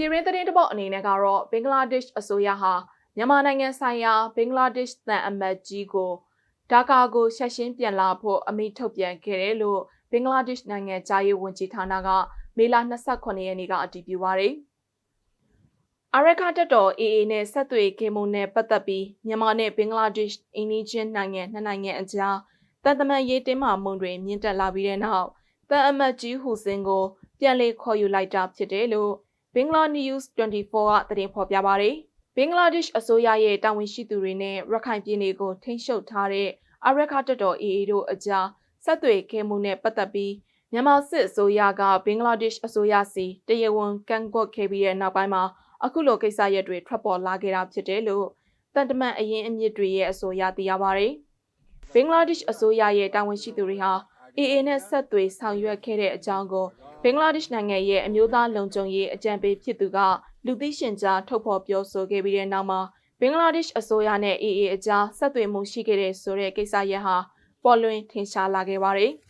ပြည်ရင်းသတင်းတစ်ပုတ်အနေနဲ့ကတော့ဘင်္ဂလားဒေ့ရှ်အစိုးရဟာမြန်မာနိုင်ငံဆိုင်ရာဘင်္ဂလားဒေ့ရှ်သံအမတ်ကြီးကိုဒါကာကိုဆက်ရှင်းပြန်လာဖို့အမိန့်ထုတ်ပြန်ခဲ့တယ်လို့ဘင်္ဂလားဒေ့ရှ်နိုင်ငံသားရေးဝန်ကြီးဌာနကမေလ28ရက်နေ့ကအတည်ပြုပါတယ်။အရခတက်တော် AA နဲ့ဆက်သွေးကေမုံနဲ့ပတ်သက်ပြီးမြန်မာနဲ့ဘင်္ဂလားဒေ့ရှ်အိန္ဒိချင်းနိုင်ငံနှစ်နိုင်ငံအကြားတန်တမန်ရေးတင်းမာမှုတွေမြင့်တက်လာပြီးတဲ့နောက်တန်အမတ်ကြီးဟူစင်ကိုပြန်လည်ခေါ်ယူလိုက်တာဖြစ်တယ်လို့ Bangla News 24ကသတင်းဖော်ပြပါတယ်။ဘင်္ဂလားဒေ့ရှ်အစိုးရရဲ့တာဝန်ရှိသူတွေနဲ့ရခိုင်ပြည်နယ်ကိုထိန်းချုပ်ထားတဲ့အရက်ခတ်တော် AA တို့အကြားဆက်သွယ်ခဲ့မှုနဲ့ပတ်သက်ပြီးမြန်မာစစ်အစိုးရကဘင်္ဂလားဒေ့ရှ်အစိုးရစီတရားဝင်ကန့်ကွက်ခဲ့ပြီးတဲ့နောက်ပိုင်းမှာအခုလိုကိစ္စရပ်တွေထွက်ပေါ်လာခဲ့တာဖြစ်တယ်လို့တန်တမန်အရင်အမြစ်တွေရဲ့အဆိုအရသိရပါတယ်။ဘင်္ဂလားဒေ့ရှ်အစိုးရရဲ့တာဝန်ရှိသူတွေဟာ AA နဲ့ဆက်သွယ်ဆောင်ရွက်ခဲ့တဲ့အကြောင်းကို ဘင်္ဂလားဒေ့ရှ်နိုင်ငံရဲ့အမျိုးသားလုံခြုံရေးအကြံပေးဖြစ်သူကလူသိရှင်ကြားထုတ်ဖော်ပြောဆိုခဲ့ပြီးတဲ့နောက်မှာဘင်္ဂလားဒေ့ရှ်အစိုးရနဲ့ AA အကြားဆက်သွယ်မှုရှိခဲ့တဲ့ဆိုတဲ့ကိစ္စရပ်ဟာပေါ်လွင်ထင်ရှားလာခဲ့ပါတယ်။